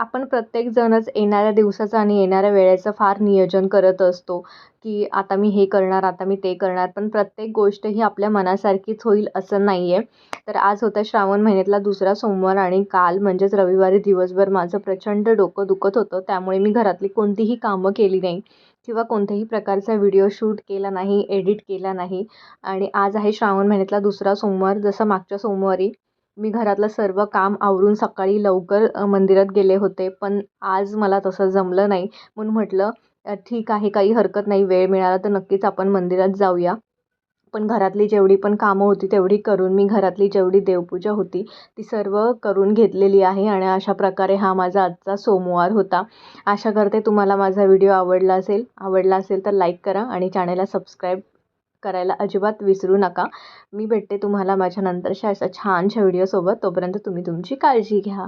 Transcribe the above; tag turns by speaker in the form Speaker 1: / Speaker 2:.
Speaker 1: आपण प्रत्येकजणच येणाऱ्या दिवसाचं आणि येणाऱ्या वेळेचं फार नियोजन करत असतो की आता मी हे करणार आता मी ते करणार. पण प्रत्येक गोष्ट ही आपल्या मनासारखीच होईल असं नाही आहे तर आज होता श्रावण महिन्यातला दुसरा सोमवार आणि काल म्हणजेच रविवारी दिवसभर माझं प्रचंड डोकं दुखत होतं. त्यामुळे मी घरातली कोणतीही कामं केली नाही किंवा कोणत्याही प्रकारचा व्हिडिओ शूट केला नाही एडिट केला नाही. आणि आज आहे श्रावण महिन्यातला दुसरा सोमवार जसं मागच्या सोमवारी मी घरातलं सर्व काम आवरून सकाळी लवकर मंदिरात गेले होते पण आज मला तसं जमलं नाही. म्हणून म्हटलं ठीक आहे काही हरकत नाही वेळ मिळाला तर नक्कीच आपण मंदिरात जाऊया. पण घरातली जेवढी पण कामं होती तेवढी करून मी घरातली जेवढी देवपूजा होती ती सर्व करून घेतलेली आहे आणि अशा प्रकारे हा माझा आजचा सोमवार होता. आशा करते तुम्हाला माझा व्हिडिओ आवडला असेल. आवडला असेल तर लाईक करा आणि चॅनलला सबस्क्राईब करायला अजिबात विसरू नका. मी भेटते तुम्हाला माझ्या नंतरच्या अशा छानशा व्हिडिओसोबत तोपर्यंत तुम्ही तुमची काळजी घ्या.